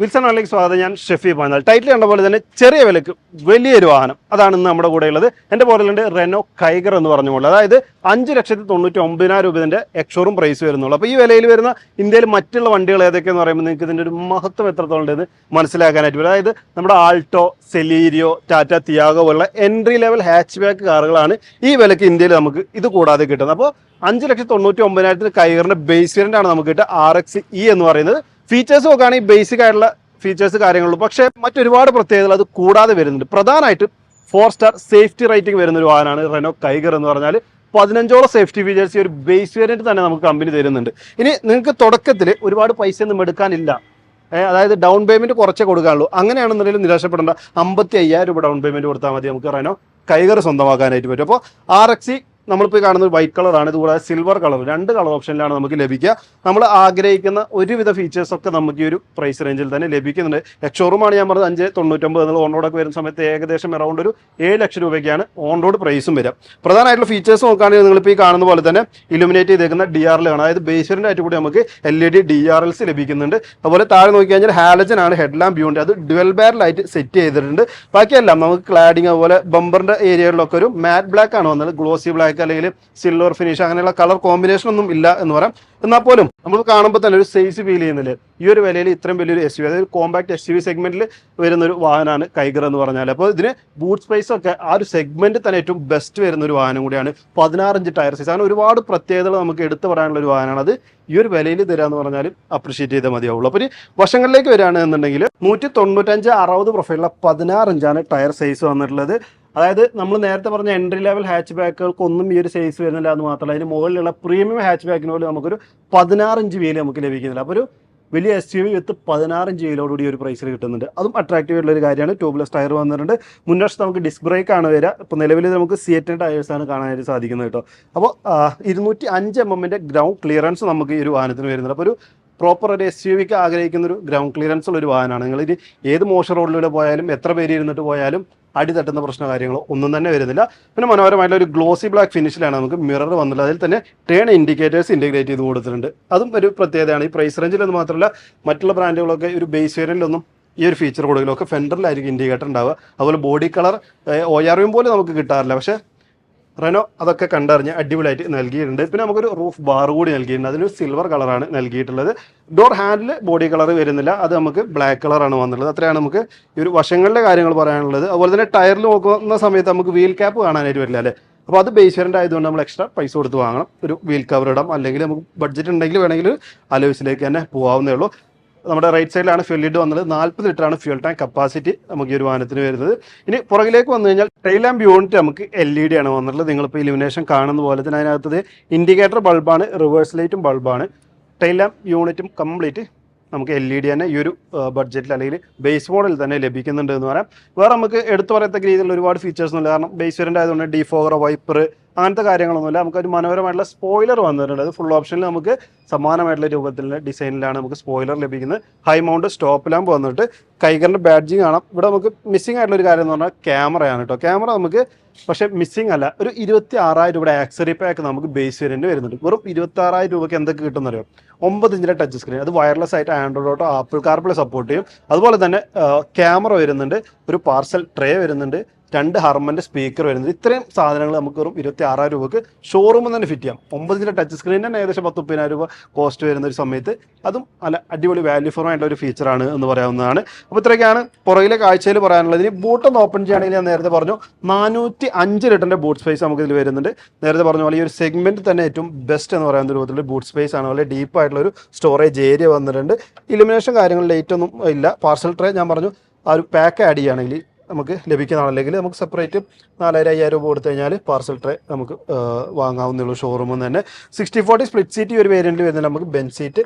Wilson ഓണിലേക്ക് സ്വാഗതം. ഞാൻ ഷെഫി പാഞ്ഞാൽ title കണ്ട പോലെ തന്നെ ചെറിയ വിലക്ക് വലിയൊരു വാഹനം. അതാണ് ഇന്ന് നമ്മുടെ കൂടെ ഉള്ളത് എന്റെ പോലെയുണ്ട് റെനോ കൈഗർ എന്ന് പറഞ്ഞുകൊണ്ട് അതായത് അഞ്ച് ലക്ഷത്തി തൊണ്ണൂറ്റി ഒമ്പതിനായിരം രൂപ എക്സോറും പ്രൈസ് വരുന്നുള്ളൂ. അപ്പോൾ ഈ വിലയിൽ വരുന്ന ഇന്ത്യയിൽ മറ്റുള്ള വണ്ടികൾ ഏതൊക്കെയെന്ന് പറയുമ്പോൾ നിങ്ങൾക്ക് ഇതിന്റെ ഒരു മഹത്വം എത്രത്തോളം ഉണ്ടെന്ന് മനസ്സിലാക്കാനായിട്ട് വരും. അതായത് നമ്മുടെ ആൾട്ടോ സെലീരിയോ ടാറ്റ തിയാഗോ പോലുള്ള എൻട്രി ലെവൽ ഹാച്ച് ബാക്ക് കാറുകളാണ് ഈ വിലക്ക് ഇന്ത്യയിൽ നമുക്ക് ഇത് കൂടാതെ കിട്ടുന്നത്. അപ്പോൾ അഞ്ച് ലക്ഷത്തി തൊണ്ണൂറ്റി ഒമ്പതിനായിരത്തിന് കൈഗറിന്റെ ബേസ് വേരിയന്റ് ആണ് നമുക്ക് കിട്ടുക. ആർ എക്സ് ഇ എന്ന് പറയുന്നത്. ഫീച്ചേഴ്സ് നോക്കുകയാണെങ്കിൽ ബേസിക് ആയിട്ടുള്ള ഫീച്ചേഴ്സ് കാര്യങ്ങളുള്ളൂ പക്ഷേ മറ്റൊരുപാട് പ്രത്യേകതകൾ അത് കൂടാതെ വരുന്നുണ്ട്. പ്രധാനമായിട്ടും ഫോർ സ്റ്റാർ സേഫ്റ്റി റേറ്റിംഗ് വരുന്ന ഒരു വാഹനമാണ് റെനോ കൈഗർ എന്ന് പറഞ്ഞാൽ പതിനഞ്ചോളം സേഫ്റ്റി ഫീച്ചേഴ്സ് ഈ ഒരു ബേസ് വേരിയന്റ് തന്നെ നമുക്ക് കമ്പനി തരുന്നുണ്ട്. ഇനി നിങ്ങൾക്ക് തുടക്കത്തിൽ ഒരുപാട് പൈസ ഒന്നും എടുക്കാനില്ല അതായത് ഡൗൺ പേയ്മെന്റ് കുറച്ചേ കൊടുക്കാനുള്ളൂ. അങ്ങനെയാണെന്നുണ്ടെങ്കിൽ നിരാശപ്പെടേണ്ട. അമ്പത്തി അയ്യായിരം രൂപ ഡൗൺ പേയ്മെന്റ് കൊടുത്താൽ മതി നമുക്ക് റെനോ കൈകർ സ്വന്തമാക്കാനായിട്ട് പറ്റും. അപ്പോൾ ആർ എക്സി നമ്മളിപ്പോൾ കാണുന്നത് വൈറ്റ് കളറാണ് ഇതുകൂടാതെ സിൽവർ കളർ രണ്ട് കളർ ഓപ്ഷനിലാണ് നമുക്ക് ലഭിക്കുക. നമ്മൾ ആഗ്രഹിക്കുന്ന ഒരുവിധ ഫീച്ചേഴ്സ് ഒക്കെ നമുക്ക് ഈ ഒരു പ്രൈസ് റേഞ്ചിൽ തന്നെ ലഭിക്കുന്നുണ്ട്. എക്സോറുമാണ് ഞാൻ പറഞ്ഞത് അഞ്ച് തൊണ്ണൂറ്റൊമ്പത് എന്നുള്ള ഓൺ റോഡൊക്കെ വരുന്ന സമയത്ത് ഏകദേശം അറൗണ്ട് ഒരു ഏഴ് ലക്ഷം രൂപയ്ക്കാണ് ഓൺ റോഡ് പ്രൈസും വരിക. പ്രധാനമായിട്ടുള്ള ഫീച്ചേഴ്സ് നോക്കുകയാണെങ്കിൽ നിങ്ങളിപ്പോൾ ഈ കാണുന്ന പോലെ തന്നെ ഇലുമിനേറ്റ് ചെയ്തേക്കുന്ന ഡി ആർ ആണ്. അതായത് ബേസിന്റെ ആയിട്ട് കൂടി നമുക്ക് L E D D R Ls ലഭിക്കുന്നുണ്ട്. അതുപോലെ താഴെ നോക്കി കഴിഞ്ഞാൽ ഹാലജൻ ആണ് ഹെഡ് ലാമ്പ് ബ്യൂണ്ട് അത് ഡുവൽ ബാരലായിട്ട് സെറ്റ് ചെയ്തിട്ടുണ്ട്. ബാക്കിയെല്ലാം നമുക്ക് ക്ലാഡിങ് അതുപോലെ ബമ്പറിന്റെ ഏരിയകളിലൊക്കെ ഒരു മാറ്റ് ബ്ലാക്ക് ആണ് വന്നത്. ഗ്ലോസി ബ്ലാക്ക് അല്ലെങ്കിൽ സിൽവർ ഫിനിഷ് അങ്ങനെയുള്ള കളർ കോമ്പിനേഷൻ ഒന്നും ഇല്ല എന്ന് പറയാം. എന്നാൽ പോലും നമ്മൾ കാണുമ്പോൾ തന്നെ ഒരു സൈസ് ഫീൽ ചെയ്യുന്നില്ല? ഈ ഒരു വിലയിൽ ഇത്രയും വലിയൊരു എസ് യു അതായത് കോമ്പാക്ട് എസ് യു വി സെഗ്മെന്റിൽ വരുന്ന ഒരു വാഹനമാണ് കൈഗർ എന്ന് പറഞ്ഞാൽ അപ്പോൾ ഇതിന് ബൂട്ട് സ്പേസ് ഒക്കെ ആ ഒരു സെഗ്മെന്റ് തന്നെ ഏറ്റവും ബെസ്റ്റ് വരുന്ന ഒരു വാഹനം കൂടിയാണ് പതിനാറഞ്ച് ടയർ സൈസ് അങ്ങനെ ഒരുപാട് പ്രത്യേകതകൾ നമുക്ക് എടുത്തു പറയാനുള്ള ഒരു വാഹനമാണ് അത്. ഈ ഒരു വിലയിൽ തരാന്ന് പറഞ്ഞാൽ അപ്രിഷിയേറ്റ് ചെയ്താൽ മതിയാവുള്ളൂ. അപ്പോൾ ഇനി വശങ്ങളിലേക്ക് വരികയാണെന്നുണ്ടെങ്കിൽ നൂറ്റി തൊണ്ണൂറ്റഞ്ച് അറുപത് പ്രൊഫൈലുള്ള പതിനാറഞ്ചാണ് ടയർ സൈസ് വന്നിട്ടുള്ളത്. അതായത് നമ്മൾ നേരത്തെ പറഞ്ഞ എൻട്രി ലെവൽ ഹാച്ച് ബാക്കുകൾക്കൊന്നും ഈ ഒരു സൈസ് വരുന്നില്ല എന്ന് മാത്രമല്ല അതിന് മുകളിലുള്ള പ്രീമിയം ഹാച്ച് ബാക്കിന് പോലും നമുക്കൊരു പതിനാറ് ഇഞ്ച് വീൽ നമുക്ക് ലഭിക്കുന്നില്ല. അപ്പോൾ ഒരു വലിയ എസ് യു വി വിത്ത് പതിനാറ് ഇഞ്ച് വീലോടുകൂടി ഒരു പ്രൈസിൽ കിട്ടുന്നുണ്ട്. അതും അട്രാക്റ്റീവ് ആയിട്ടുള്ള ഒരു കാര്യമാണ്. ട്യൂബ്ലെസ് ടയർ വന്നിട്ടുണ്ട്. മുൻവശത്ത് നമുക്ക് ഡിസ്ക് ബ്രേക്ക് ആണ് വരിക. ഇപ്പോൾ നിലവിൽ നമുക്ക് സി ടയേഴ്സാണ് കാണാനായിട്ട് സാധിക്കുന്നത് കേട്ടോ. അപ്പോൾ ഇരുന്നൂറ്റി അഞ്ച് എം എമ്മിന്റെ ഗ്രൗണ്ട് ക്ലിയറൻസ് നമുക്ക് ഈ ഒരു വാഹനത്തിന് വരുന്നുണ്ട്. അപ്പോൾ ഒരു പ്രോപ്പർ ഒരു എസ് യു വിക്ക് ആഗ്രഹിക്കുന്ന ഒരു ഗ്രൗണ്ട് ക്ലിയറൻസ് ഉള്ള ഒരു വാഹനമാണ്. നിങ്ങൾ ഇനി ഏത് മോശം റോഡിലൂടെ പോയാലും എത്ര പേര് ഇരുന്നിട്ട് പോയാലും അടി തട്ടുന്ന പ്രശ്ന കാര്യങ്ങളോ ഒന്നും തന്നെ വരുന്നില്ല. പിന്നെ മനോഹരമായിട്ടുള്ള ഒരു ഗ്ലോസി ബ്ലാക്ക് ഫിനിഷിലാണ് നമുക്ക് മിറർ വന്നുള്ളത് അതിൽ തന്നെ ടേൺ ഇൻഡിക്കേറ്റേഴ്സ് ഇന്റിഗ്രേറ്റ് ചെയ്ത് കൊടുത്തിട്ടുണ്ട്. അതും ഒരു പ്രത്യേകതയാണ്. ഈ പ്രൈസ് റേഞ്ചിൽ എന്ന് മാത്രമല്ല മറ്റുള്ള ബ്രാൻഡുകളൊക്കെ ഒരു ബേസ് വേരിയന്റിലൊന്നും ഈ ഒരു ഫീച്ചർ കൊടുക്കലൊക്കെ ഫെൻഡറിലായിരിക്കും ഇൻഡിക്കേറ്റർ ഉണ്ടാവുക. അതുപോലെ ബോഡി കളർ ഒ ആർ പോലും നമുക്ക് കിട്ടാറില്ല. പക്ഷേ റെനോ അതൊക്കെ കണ്ടറിഞ്ഞ് അടിപൊളിയായിട്ട് നൽകിയിട്ടുണ്ട്. പിന്നെ നമുക്കൊരു റൂഫ് ബാർ കൂടി നൽകിയിട്ടുണ്ട്. അതിന് സിൽവർ കളറാണ് നൽകിയിട്ടുള്ളത്. ഡോർ ഹാൻഡിൽ ബോഡി കളർ വരുന്നില്ല. അത് നമുക്ക് ബ്ലാക്ക് കളറാണ് വന്നുള്ളത് അത്രയാണ് നമുക്ക് ഈ ഒരു വശങ്ങളിലെ കാര്യങ്ങൾ പറയാനുള്ളത്. അതുപോലെ തന്നെ ടയറിൽ നോക്കുന്ന സമയത്ത് നമുക്ക് വീൽ ക്യാപ്പ് കാണാനായിട്ട് വരില്ല അല്ലേ? അപ്പോൾ അത് ബേസ് ആയതുകൊണ്ട് നമ്മൾ എക്സ്ട്രാ പൈസ കൊടുത്ത് വാങ്ങണം. ഒരു വീൽ കവർ ഇടാം. അല്ലെങ്കിൽ നമുക്ക് ബഡ്ജറ്റ് ഉണ്ടെങ്കിൽ വേണമെങ്കിൽ അലോയ്സിലേക്ക് തന്നെ പോകാവുന്നേ ഉള്ളൂ. നമ്മുടെ റൈറ്റ് സൈഡിലാണ് ഫ്യൂൽ ലിഡ് വന്നത്. നാൽപ്പത് ലിറ്ററാണ് ഫ്യൂൽ ടാങ്ക് കപ്പാസിറ്റി നമുക്ക് ഈ ഒരു വാഹനത്തിന് വരുന്നത്. ഇനി പുറകിലേക്ക് വന്നു കഴിഞ്ഞാൽ ടൈൽ ലാമ്പ് യൂണിറ്റ് നമുക്ക് എൽ ഇ ഡി ആണ് വന്നിട്ടുള്ളത്. നിങ്ങളിപ്പോൾ ഇലിമിനേഷൻ കാണുന്ന പോലെ തന്നെ അതിനകത്തത് ഇൻഡിക്കേറ്റർ ബൾബാണ് റിവേഴ്സ് ലൈറ്റും ബൾബാണ് ടൈൽ ലാമ്പ് യൂണിറ്റും കംപ്ലീറ്റ് നമുക്ക് എൽ ഇ ഡി തന്നെ ഈ ഒരു ബഡ്ജറ്റിൽ അല്ലെങ്കിൽ ബേസ് മോഡൽ തന്നെ ലഭിക്കുന്നുണ്ട് എന്ന് പറയാം. വേറെ നമുക്ക് എടുത്തു പറയത്തക്ക രീതിയിലുള്ള ഒരുപാട് ഫീച്ചേഴ്സ് ഒന്നുമില്ല. കാരണം ബേസ് വേരിയന്റ് ആയതുകൊണ്ട് ഡിഫോഗർ വൈപ്പർ അങ്ങനത്തെ കാര്യങ്ങളൊന്നുമില്ല. നമുക്ക് ഒരു മനോഹരമായിട്ടുള്ള സ്പോയിലർ വന്നിട്ടുണ്ട്. അത് ഫുൾ ഓപ്ഷനിൽ നമുക്ക് സമാനമായിട്ടുള്ള രൂപത്തിലുള്ള ഡിസൈനിലാണ് നമുക്ക് സ്പോയിലർ ലഭിക്കുന്നത്. ഹൈ മൗണ്ട് സ്റ്റോപ്പ് ലാമ്പ് വന്നിട്ട് കൈകറിന്റെ ബാഡ്ജിങ് കാണാം. ഇവിടെ നമുക്ക് മിസ്സിംഗ് ആയിട്ടുള്ള ഒരു കാര്യം എന്ന് പറഞ്ഞാൽ ക്യാമറയാണ് കേട്ടോ. ക്യാമറ നമുക്ക് പക്ഷേ മിസ്സിംഗ് അല്ല. ഒരു ഇരുപത്തി ആറായിരം രൂപയുടെ ആക്സറി പാക്ക് നമുക്ക് ബേസ് വേരിയന്റ് വരുന്നുണ്ട്. വെറും ഇരുപത്തി ആറായിരം രൂപയ്ക്ക് എന്തൊക്കെ കിട്ടുന്ന അറിയാം ഒമ്പത് ഇഞ്ചിന്റെ ടച്ച് സ്ക്രീൻ അത് വയർലെസ് ആയിട്ട് Android Auto Apple CarPlay support ചെയ്യും. അതുപോലെ തന്നെ ക്യാമറ വരുന്നുണ്ട്. ഒരു പാർസൽ ട്രേ വരുന്നുണ്ട്. രണ്ട് ഹർമന്റെ സ്പീക്കർ വരുന്നത്. ഇത്രയും സാധനങ്ങൾ നമുക്ക് വെറും ഇരുപത്തി ആറായിരം രൂപക്ക് ഷോറൂമിൽ തന്നെ ഫിറ്റ് ചെയ്യാം. ഒമ്പതിന്റെ ടച്ച് സ്ക്രീൻ തന്നെ ഏകദേശം പത്ത് മുപ്പതിനായിരം രൂപ കോസ്റ്റ് വരുന്ന ഒരു സമയത്ത്. അതും നല്ല അടിപൊളി വാല്യൂ ഫോർ ആയിട്ടുള്ള ഒരു ഫീച്ചറാണ് എന്ന് പറയാവുന്നതാണ്. അപ്പോൾ ഇത്രയൊക്കെയാണ് പുറകിലെ കാഴ്ചയിൽ പറയാനുള്ളത്. ഇനി ബൂട്ട് ഒന്ന് ഓപ്പൺ ചെയ്യുകയാണെങ്കിൽ ഞാൻ നേരത്തെ പറഞ്ഞു നാനൂറ്റി അഞ്ച് ലിറ്ററിന്റെ ബൂട്ട് സ്പേസ് നമുക്ക് ഇതിൽ വരുന്നുണ്ട്. നേരത്തെ പറഞ്ഞ പോലെ ഈ ഒരു സെഗ്മെന്റ് തന്നെ ഏറ്റവും ബെസ്റ്റ് എന്ന് പറയുന്ന രൂപത്തിലുള്ള ബൂട്ട് സ്പേസ് ആണ്. വളരെ ഡീപ്പ് ആയിട്ടുള്ള ഒരു സ്റ്റോറേജ് ഏരിയ വന്നിട്ടുണ്ട്. ഇലുമിനേഷൻ കാര്യങ്ങൾ ലൈറ്റ് ഇല്ല. പാർസൽ ട്രേ ഞാൻ പറഞ്ഞു ആ ഒരു പാക്ക് ആഡ് ചെയ്യുകയാണെങ്കിൽ നമുക്ക് ലഭിക്കുന്നതാണ്. അല്ലെങ്കിൽ നമുക്ക് സെപ്പറേറ്റ് നാലായിരം അയ്യായിരം രൂപ കൊടുത്തു കഴിഞ്ഞാൽ പാർസൽ ട്രേ നമുക്ക് വാങ്ങാവുന്നുള്ളൂ ഷോറൂമിൽ നിന്ന് തന്നെ സിക്സ്റ്റി ഫോർട്ടി സ്പ്ലിറ്റ് സീറ്റ് ഒരു വേരിയന്റിൽ വരുന്നുണ്ട് നമുക്ക് ബെൻ സീറ്റ്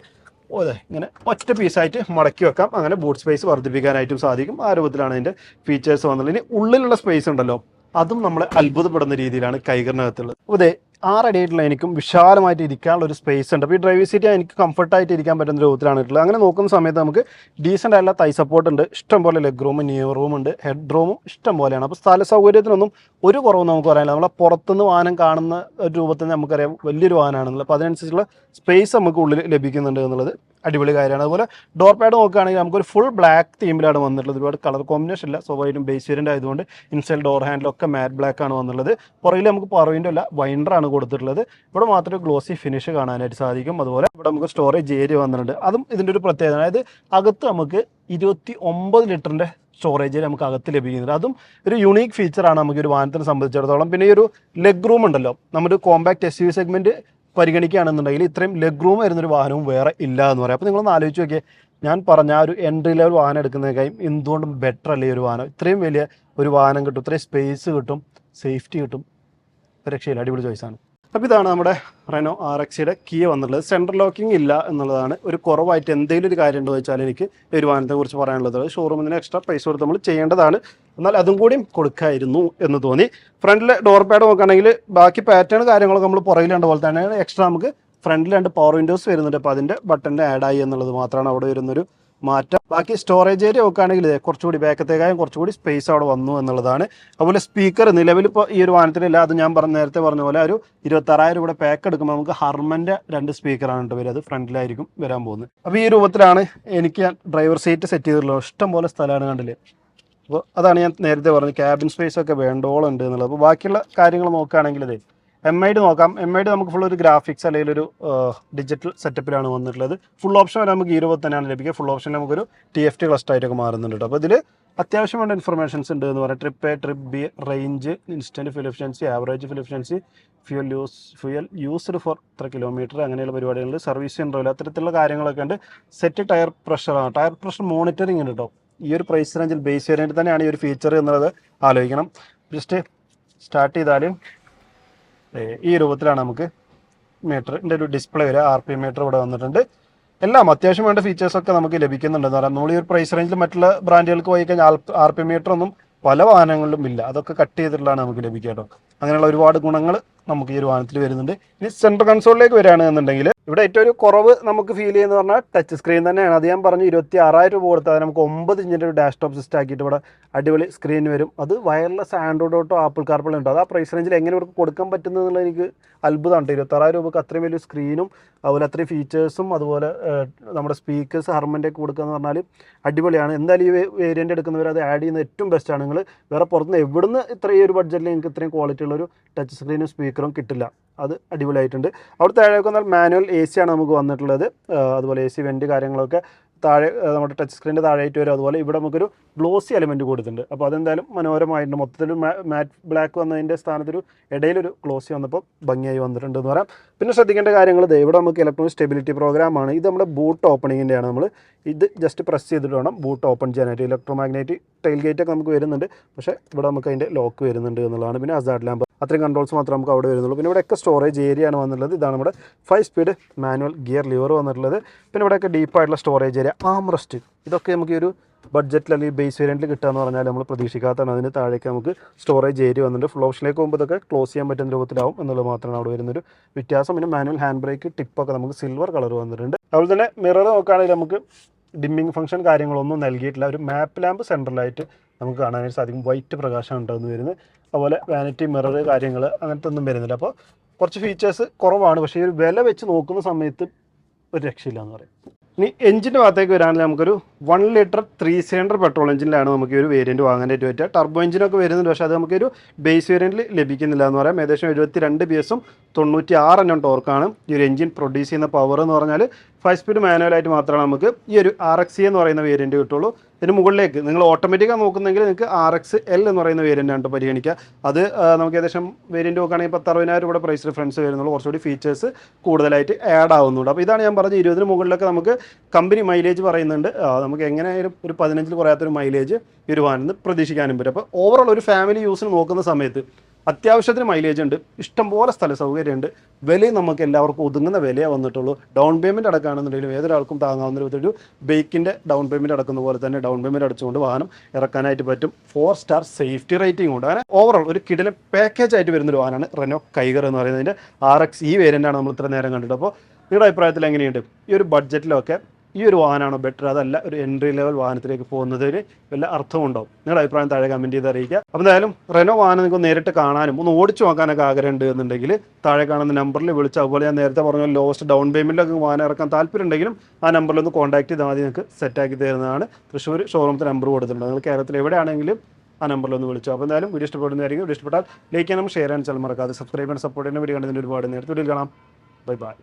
അതെ ഇങ്ങനെ ഒറ്റ പീസായിട്ട് മടക്കി വെക്കാം. അങ്ങനെ ബൂട്ട് സ്പേസ് വർദ്ധിപ്പിക്കാനായിട്ടും സാധിക്കും. ആ രൂപത്തിലാണ് അതിന്റെ ഫീച്ചേഴ്സ് വന്നുള്ളത് ഇനി ഉള്ളിലുള്ള സ്പേസ് ഉണ്ടല്ലോ. അതും നമ്മളെ അത്ഭുതപ്പെടുന്ന രീതിയിലാണ് കൈകറിനകത്തുള്ളത് അതെ ആറടി ആയിട്ടുള്ള എനിക്കും വിശാലമായിട്ട് ഇരിക്കാനുള്ള ഒരു സ്പേസ് ഉണ്ട്. അപ്പോൾ ഈ ഡ്രൈവിംഗ് സീറ്റ് എനിക്ക് കംഫർട്ടായിട്ട് ഇരിക്കാൻ പറ്റുന്ന രൂപത്തിലാണ് ഉള്ളത് അങ്ങനെ നോക്കുന്ന സമയത്ത് നമുക്ക് ഡീസന്റ് ആയിട്ടുള്ള തൈ സപ്പോർട്ട് ഉണ്ട്. ഇഷ്ടം പോലെ ലെഗ് റൂം ന്യൂ റൂം ഉണ്ട് ഹെഡ് റൂമും ഇഷ്ടം പോലെയാണ്. അപ്പോൾ സ്ഥല സൗകര്യത്തിനൊന്നും ഒരു കുറവ് നമുക്ക് പറയാനില്ല. നമ്മളെ പുറത്തുനിന്ന് വാഹനം കാണുന്ന രൂപത്തിൽ നമുക്കറിയാം വലിയൊരു വാഹനമാണെന്നുള്ളത്. അപ്പോൾ അതിനനുസരിച്ചുള്ള സ്പേസ് നമുക്ക് ഉള്ളിൽ ലഭിക്കുന്നുണ്ട് എന്നുള്ളത് അടിപൊളി കാര്യമാണ്. അതുപോലെ ഡോർ പാഡ് നോക്കുകയാണെങ്കിൽ നമുക്കൊരു ഫുൾ ബ്ലാക്ക് തീമിലാണ് വന്നിട്ടുള്ളത്. ഒരുപാട് കളർ കോമ്പിനേഷൻ ഇല്ല. സ്വാഭാവികം ബേസ് വേരിയന്റ് ആയതുകൊണ്ട് ഇൻസൈഡ് ഡോർ ഹാൻഡിലൊക്കെ മാറ്റ് ബ്ലാക്ക് ആണ് വന്നുള്ളത് പുറകിൽ നമുക്ക് പറവിന്റെ അല്ല വൈൻഡറാണ് കൊടുത്തിട്ടുള്ളത്. ഇവിടെ മാത്രമേ ഗ്ലോസി ഫിനിഷ് കാണാനായിട്ട് സാധിക്കും. അതുപോലെ ഇവിടെ നമുക്ക് സ്റ്റോറേജ് ഏരിയ വന്നിട്ടുണ്ട്. അതും ഇതിന്റെ ഒരു പ്രത്യേകത. അതായത് അകത്ത് നമുക്ക് ഇരുപത്തി ഒമ്പത് ലിറ്ററിന്റെ സ്റ്റോറേജ് നമുക്ക് അകത്ത് ലഭിക്കുന്നുണ്ട് അതും ഒരു യുണീക്ക് ഫീച്ചറാണ് നമുക്ക് ഒരു വാഹനത്തിനെ സംബന്ധിച്ചിടത്തോളം. പിന്നെ ഈ ഒരു ലെഗ് റൂം ഉണ്ടല്ലോ. നമ്മുടെ കോമ്പാക്ട് എസ് യു സെഗ്മെന്റ് പരിഗണിക്കുകയാണെന്നുണ്ടെങ്കിൽ ഇത്രയും ലെഗ് റൂം വരുന്നൊരു വാഹനവും വേറെ ഇല്ല എന്ന് പറയാം. അപ്പോൾ നിങ്ങളൊന്ന് ആലോചിച്ച് നോക്കിയേ. ഞാൻ പറഞ്ഞ ആ ഒരു എൻട്രി ലെവൽ വാഹനം എടുക്കുന്നതിനേക്കാളും എന്തുകൊണ്ടും ബെറ്റർ അല്ലേ ഒരു വാഹനം? ഇത്രയും വലിയ ഒരു വാഹനം കിട്ടും ഇത്രയും സ്പേസ് കിട്ടും സേഫ്റ്റി കിട്ടും. രക്ഷയില്ല. അടിപൊളി ചോയ്സാണ് അപ്പോൾ ഇതാണ് നമ്മുടെ റെനോ ആർ എക്സിയുടെ കീ വന്നിട്ടുള്ളത്. സെൻട്രൽ ലോക്കിംഗ് ഇല്ല എന്നുള്ളതാണ് ഒരു കുറവായിട്ട് എന്തെങ്കിലും ഒരു കാര്യം ഉണ്ടോ വെച്ചാൽ എനിക്ക് ഒരു വാഹനത്തെ കുറിച്ച് പറയാനുള്ളത്. ഷോറൂമിന് എക്സ്ട്രാ പൈസ കൊടുത്ത് നമ്മൾ ചെയ്യേണ്ടതാണ്. എന്നാൽ അതും കൂടിയും കൊടുക്കായിരുന്നു എന്ന് തോന്നി. ഫ്രണ്ടിലെ ഡോർ പാഡ് നോക്കുകയാണെങ്കിൽ ബാക്കി പാറ്റേൺ കാര്യങ്ങളൊക്കെ നമ്മൾ പുറകിലുണ്ട് പോലെ തന്നെയാണ്. എക്സ്ട്രാ നമുക്ക് ഫ്രണ്ടിൽ രണ്ട് പവർ വിൻഡോസ് വരുന്നുണ്ട്. അപ്പോൾ അതിന്റെ ബട്ടന്റെ ആഡായി എന്നുള്ളത് മാത്രമാണ് അവിടെ വരുന്നൊരു മാറ്റം. ബാക്കി സ്റ്റോറേജ് ഏരിയ നോക്കുകയാണെങ്കിൽ കുറച്ചുകൂടി ബാക്കത്തേക്കായും കുറച്ചുകൂടി സ്പേസ് അവിടെ വന്നു എന്നുള്ളതാണ്. അതുപോലെ സ്പീക്കർ നിലവിൽ ഇപ്പോൾ ഈ ഒരു വാഹനത്തിലില്ല അത് ഞാൻ പറഞ്ഞ നേരത്തെ പറഞ്ഞ പോലെ ഒരു ഇരുപത്താറായിരം രൂപയുടെ പാക്ക് എടുക്കുമ്പോൾ നമുക്ക് ഹർമന്റെ രണ്ട് സ്പീക്കറാണ് കേട്ടോ വരിക. അത് ഫ്രണ്ടിലായിരിക്കും വരാൻ പോകുന്നത്. അപ്പോൾ ഈ രൂപത്തിലാണ് എനിക്ക് ഡ്രൈവർ സീറ്റ് സെറ്റ് ചെയ്തിട്ടുള്ളത്. ഇഷ്ടം പോലെ സ്ഥലമാണ് കണ്ടില്ലേ? അപ്പോൾ അതാണ് ഞാൻ നേരത്തെ പറഞ്ഞത്. ക്യാബിൻ സ്പേസ് ഒക്കെ വേണ്ടോളം ഉണ്ട് എന്നുള്ളത്. അപ്പോൾ ബാക്കിയുള്ള കാര്യങ്ങൾ നോക്കുകയാണെങ്കിൽ ഇതേ എം ഐ ഡി നോക്കാം. എം ഐ ഡി നമുക്ക് ഫുൾ ഒരു ഗ്രാഫിക്സ് അല്ലെങ്കിൽ ഒരു ഡിജിറ്റൽ സെറ്റപ്പിലാണ് വന്നിട്ടുള്ളത്. ഫുൾ ഓപ്ഷൻ വരെ നമുക്ക് ഇരുപത് തന്നെയാണ് ലഭിക്കുക. ഫുൾ ഓപ്ഷൻ നമുക്കൊരു ടി എഫ് ടി ക്ലസ്റ്റർ ആയിട്ടൊക്കെ മാറുന്നുണ്ട് അപ്പോൾ ഇതിൽ അത്യാവശ്യം വേണ്ട ഇൻഫർമേഷൻസ് ഉണ്ട് എന്ന് പറയാം. Trip A trip B range instant fuel efficiency average fuel efficiency fuel use fuel used for ഇത്ര കിലോമീറ്റർ അങ്ങനെയുള്ള പരിപാടികളുണ്ട് സർവീസ് ഇന്റർവൽ അത്തരത്തിലുള്ള കാര്യങ്ങളൊക്കെ ഉണ്ട്. സെറ്റ് ടയർ പ്രഷറാണ് ടയർ പ്രഷർ മോണിറ്ററിംഗ് ഉണ്ട് കേട്ടോ ഈ ഒരു പ്രൈസ് റേഞ്ചിൽ ബേസ് വേരിയന്റ് തന്നെയാണ് ഈ ഒരു ഫീച്ചർ എന്നുള്ളത് ആലോചിക്കണം. ജസ്റ്റ് സ്റ്റാർട്ട് ചെയ്താലും ഈ രൂപത്തിലാണ് നമുക്ക് മീറ്ററിന്റെ ഒരു ഡിസ്പ്ലേ വരിക ആർ പി മീറ്റർ ഇവിടെ വന്നിട്ടുണ്ട്. എല്ലാം അത്യാവശ്യം വേണ്ട ഫീച്ചേഴ്സൊക്കെ നമുക്ക് ലഭിക്കുന്നുണ്ടെന്ന് പറയാം നമ്മൾ ഈ ഒരു പ്രൈസ് റേഞ്ചിൽ മറ്റുള്ള ബ്രാൻഡുകൾക്ക് പോയി കഴിഞ്ഞാൽ ആർ പി മീറ്റർ ഒന്നും പല വാഹനങ്ങളിലും ഇല്ല. അതൊക്കെ കട്ട് ചെയ്തിട്ടുള്ളതാണ് നമുക്ക് ലഭിക്കുക കേട്ടോ. അങ്ങനെയുള്ള ഒരുപാട് ഗുണങ്ങൾ നമുക്ക് ഈ ഒരു വാഹനത്തിൽ വരുന്നുണ്ട്. ഇനി സെൻട്രൽ കൺസോളിലേക്ക് വരികയാണെന്നുണ്ടെങ്കിൽ ഇവിടെ ഏറ്റവും ഒരു കുറവ് നമുക്ക് ഫീൽ ചെയ്യുന്നത് പറഞ്ഞാൽ ടച്ച് സ്ക്രീൻ തന്നെയാണ്. അത് ഞാൻ പറഞ്ഞു ഇരുപത്തി ആറായിരം രൂപ കൊടുത്താൽ നമുക്ക് ഒമ്പത് ഇഞ്ചിന്റെ ഒരു ഡാഷ് ടോപ്പ് സിസ്റ്റം ആക്കിയിട്ട് ഇവിടെ അടിപൊളി സ്ക്രീൻ വരും. അത് wireless Android Auto Apple CarPlay ഉണ്ട്? അത് ആ പ്രൈസ് റേഞ്ചിൽ എങ്ങനെ ഇവർക്ക് കൊടുക്കാൻ പറ്റുന്നത് എന്നുള്ളത് എനിക്ക് അത്ഭുതമാണ് ഇരുപത്താറായിരം രൂപക്ക് അത്രയും വലിയ സ്ക്രീനും അതുപോലെ അത്രയും ഫീച്ചേഴ്സും അതുപോലെ നമ്മുടെ സ്പീക്കേഴ്സ് ഹർമന്റെ ഒക്കെ കൊടുക്കുക എന്ന് പറഞ്ഞാൽ അടിപൊളിയാണ്. എന്തായാലും ഈ വേരിയന്റ് എടുക്കുന്നവർ അത് ആഡ് ചെയ്യുന്നത് ഏറ്റവും ബെസ്റ്റാണ് നിങ്ങൾ വേറെ പുറത്തുനിന്ന് എവിടുന്ന് ഇത്രയും ഒരു ബഡ്ജറ്റിൽ നിങ്ങൾക്ക് ഇത്രയും ക്വാളിറ്റി ഉള്ളൊരു ടച്ച് സ്ക്രീനും സ്പീക്കറും കിട്ടില്ല. അത് അടിപൊളിയായിട്ടുണ്ട്. അവിടെ താഴെ വന്നാൽ മാനുവൽ എ സി ആണ് നമുക്ക് വന്നിട്ടുള്ളത്. അതുപോലെ എ സി വെന്റ് കാര്യങ്ങളൊക്കെ താഴെ നമ്മുടെ ടച്ച് സ്ക്രീനിന്റെ താഴെയായിട്ട് വരും. അതുപോലെ ഇവിടെ നമുക്കൊരു ഗ്ലോസി എലമെന്റ് കൊടുത്തിട്ടുണ്ട്. അപ്പോൾ അതെന്തായാലും മനോഹരമായിട്ടുണ്ട്. മൊത്തത്തിൽ മാറ്റ് ബ്ലാക്ക് വന്നതിന്റെ സ്ഥാനത്തൊരു ഇടയിലൊരു ഗ്ലോസി വന്നപ്പോൾ ഭംഗിയായി വന്നിട്ടുണ്ട് എന്ന് പറയാം. പിന്നെ ശ്രദ്ധിക്കേണ്ട കാര്യങ്ങൾ ഇവിടെ നമുക്ക് ഇലക്ട്രോണിക് സ്റ്റെബിലിറ്റി പ്രോഗ്രാമാണ് ഇത് നമ്മുടെ ബൂട്ട് ഓപ്പണിങ്ങിന്റെയാണ് നമ്മൾ ഇത് ജസ്റ്റ് പ്രസ് ചെയ്തിട്ട് വേണം ബൂട്ട് ഓപ്പൺ ചെയ്യാനായിട്ട്. ഇലക്ട്രോ മാഗ്നറ്റിക് ടൈൽ ഗേറ്റ് ഒക്കെ നമുക്ക് വരുന്നുണ്ട്. പക്ഷേ ഇവിടെ നമുക്ക് അതിന്റെ ലോക്ക് വരുന്നുണ്ട് എന്നുള്ളതാണ്. പിന്നെ അസാഡ് ലാമ്പ് അത്രയും കൺട്രോൾസ് മാത്രമേ നമുക്ക് അവിടെ വരുന്നുള്ളൂ. പിന്നെ ഇവിടെയൊക്കെ സ്റ്റോറേജ് ഏരിയ ആണ് വന്നിട്ടുള്ളത്. ഇതാണ് നമ്മുടെ five speed manual gear lever വന്നിട്ടുള്ളത്. പിന്നെ ഇവിടെയൊക്കെ ഡീപ്പായിട്ടുള്ള സ്റ്റോറേജ് ഏരിയ ആംറസ്റ്റ് ഇതൊക്കെ നമുക്ക് ഒരു ബഡ്ജറ്റിൽ അല്ലെങ്കിൽ ബേസ് വേരിയന്റിൽ കിട്ടുക എന്ന് പറഞ്ഞാൽ നമ്മൾ പ്രതീക്ഷിക്കാത്തതാണ്. അതിന് താഴേക്ക് നമുക്ക് സ്റ്റോറേജ് ഏരിയ വന്നിട്ടുണ്ട്. ഫുൾ ഓപ്ഷനിലേക്ക് പോകുമ്പോൾ ഇതൊക്കെ ക്ലോസ് ചെയ്യാൻ പറ്റുന്ന രൂപത്തിലാവും എന്നുള്ളത് മാത്രമാണ് അവിടെ വരുന്നൊരു വ്യത്യാസം. പിന്നെ മാനുവൽ ഹാൻഡ് ബ്രേക്ക് ടിപ്പൊക്കെ നമുക്ക് സിൽവർ കളർ വന്നിട്ടുണ്ട്. അതുപോലെ തന്നെ മിറർ നോക്കുകയാണെങ്കിൽ നമുക്ക് ഡിമ്മിങ് ഫംഗ്ഷൻ കാര്യങ്ങളൊന്നും നൽകിയിട്ടില്ല. ഒരു മാപ്പ് ലാമ്പ് സെൻട്രലായിട്ട് നമുക്ക് കാണാനായിട്ട് സാധിക്കും. വൈറ്റ് പ്രകാശം ഉണ്ടാകുന്ന വരുന്നത്. അതുപോലെ വാനിറ്റി മിറർ കാര്യങ്ങൾ അങ്ങനത്തെ ഒന്നും വരുന്നില്ല. അപ്പോൾ കുറച്ച് ഫീച്ചേഴ്സ് കുറവാണ്. പക്ഷേ ഈ ഒരു വില വെച്ച് നോക്കുന്ന സമയത്ത് ഒരു രക്ഷയില്ല എന്ന് പറയും. ഇനി എഞ്ചിന്റെ ഭാഗത്തേക്ക് വരാണെങ്കിൽ നമുക്കൊരു one litre three cylinder petrol എഞ്ചിനിലാണ് നമുക്ക് ഒരു വേരിയന്റ് വാങ്ങാനായിട്ട് പറ്റുക. ടർബോ എഞ്ചിനൊക്കെ വരുന്നുണ്ട് പക്ഷേ അത് നമുക്കൊരു ബേസ് വേരിയന്റിൽ ലഭിക്കുന്നില്ല എന്ന് പറയാം. ഏകദേശം എഴുപത്തി രണ്ട് ബി എസും തൊണ്ണൂറ്റി ആറ് എണ്ണം ടോർക്കാണ് ഈ ഒരു എഞ്ചിൻ പ്രൊഡ്യൂസ് ചെയ്യുന്ന പവർ എന്ന് പറഞ്ഞാൽ ഫൈവ് സ്പീഡ് മാനുവലായിട്ട് മാത്രമാണ് നമുക്ക് ഈ ഒരു ആർ എക്സ് എന്ന് പറയുന്ന വേരിയന്റ് കിട്ടുള്ളൂ. ഇതിന് മുകളിലേക്ക് നിങ്ങൾ ഓട്ടോമാറ്റിക്കാണ് നോക്കുന്നെങ്കിൽ നിങ്ങൾക്ക് ആർ എക്സ് എൽ എന്ന് പറയുന്ന വേരിയന്റ് ആണ് പരിഗണിക്കുക. അത് നമുക്ക് ഏകദേശം വേരിയന്റ് നോക്കുകയാണെങ്കിൽ പത്ത് അറുപതിനായിരം രൂപയുടെ പ്രൈസ് ഡിഫറൻസ് വരുന്നുള്ളൂ. കുറച്ചുകൂടി ഫീച്ചേഴ്സ് കൂടുതലായിട്ട് ആഡ് ആവുന്നുണ്ട്. അപ്പോൾ ഇതാണ് ഞാൻ പറഞ്ഞത് ഇരുപതിന് മുകളിലൊക്കെ നമുക്ക് കമ്പനി മൈലേജ് പറയുന്നുണ്ട്. നമുക്ക് എങ്ങനെയായാലും ഒരു പതിനഞ്ചിൽ കുറയാത്തൊരു മൈലേജ് ഒരു വാഹനം പ്രതീക്ഷിക്കാനും പറ്റും. അപ്പോൾ ഓവറോൾ ഒരു ഫാമിലി യൂസിന് നോക്കുന്ന സമയത്ത് അത്യാവശ്യത്തിന് മൈലേജ് ഉണ്ട് ഇഷ്ടംപോലെ സ്ഥല സൗകര്യമുണ്ട്. വിലയും നമുക്ക് എല്ലാവർക്കും ഒതുങ്ങുന്ന വിലയേ വന്നിട്ടുള്ളൂ. ഡൗൺ പേയ്മെന്റ് അടക്കുകയാണെന്നുണ്ടെങ്കിലും ഏതൊരാൾക്കും താങ്ങാവുന്ന ഒരു ബൈക്കിന്റെ ഡൗൺ പേയ്മെന്റ് അടക്കുന്ന പോലെ തന്നെ ഡൗൺ പേയ്മെന്റ് അടച്ചുകൊണ്ട് വാഹനം ഇറക്കാനായിട്ട് പറ്റും. ഫോർ സ്റ്റാർ സേഫ്റ്റി റേറ്റിംഗ് ഉണ്ട്. അങ്ങനെ ഓവറോൾ ഒരു കിടിലൻ പാക്കേജ് ആയിട്ട് വരുന്നൊരു വാഹനമാണ് റെനോ കൈഗർ എന്ന് പറയുന്നതിന്റെ ആർ എക്സ് ഈ വേരിയന്റാണ് നമ്മൾ ഇത്ര നേരം കണ്ടിട്ട് അപ്പോൾ നിങ്ങളുടെ അഭിപ്രായത്തിൽ എങ്ങനെയുണ്ട്? ഈ ഒരു ബഡ്ജറ്റിലൊക്കെ ഈ ഒരു വാഹനമാണോ ബെറ്റർ അതല്ല ഒരു എൻട്രി ലെവൽ വാഹനത്തിലേക്ക് പോകുന്നതിന് വല്ല അർത്ഥമുണ്ടാവും നിങ്ങളുടെ അഭിപ്രായം താഴെ കമന്റ് ചെയ്ത് അറിയിക്കുക. അപ്പോൾ എന്തായാലും റെനോ വാഹനം നിങ്ങൾക്ക് നേരിട്ട് കാണാനും ഒന്ന് ഓടിച്ചു നോക്കാനൊക്കെ ആഗ്രഹം ഉണ്ട് എന്നുണ്ടെങ്കിൽ താഴെ കാണുന്ന നമ്പറിൽ വിളിച്ച് അതുപോലെ ഞാൻ നേരത്തെ പറഞ്ഞ ലോവസ്റ്റ് ഡൗൺ പേയ്മെന്റിലൊക്കെ വാഹനം ഇറക്കാൻ താല്പര്യം ഉണ്ടെങ്കിലും ആ നമ്പറിൽ ഒന്ന് കോൺടാക്ട് ചെയ്താൽ മതി നിങ്ങൾക്ക് സെറ്റാക്കി തരുന്നതാണ്. തൃശ്ശൂർ ഷോറൂമത്തെ നമ്പർ കൊടുത്തിട്ടുണ്ട്. നിങ്ങൾ കേരളത്തിൽ എവിടെയാണെങ്കിലും ആ നമ്പറിൽ ഒന്ന് വിളിച്ചു. അപ്പോൾ എന്തായാലും വീഡിയോ ഇഷ്ടപ്പെടുന്നതായിരിക്കും വീഡിയോ ഇഷ്ടപ്പെട്ടാൽ ലൈക്ക് ചെയ്യാനും ഷെയർ ചെയ്യാനും ചില മറക്കാതെ സബ്സ്ക്രൈബ് ചെയ്യാൻ സപ്പോർട്ട് ചെയ്യുന്ന വീഡിയോ കണ്ടതിന് ഒരുപാട് നേരത്തെ വീഡിയോ കാണാം. Bye bye